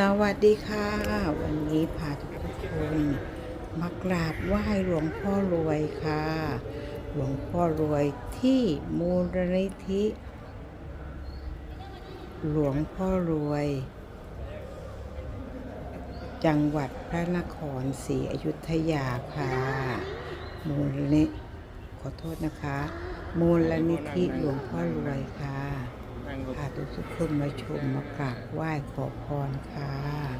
สวัสดีค่ะ วันนี้พาทุกคนมากราบไหว้หลวงพ่อรวยค่ะ หลวงพ่อรวยที่มูลนิธิ หลวงพ่อรวย จังหวัดพระนครศรีอยุธยาค่ะ มูลนิขอโทษนะคะ มูลนิธิหลวงพ่อรวยค่ะ พาทุกๆคนมาชมมากราบไหว้ขอพรค่ะ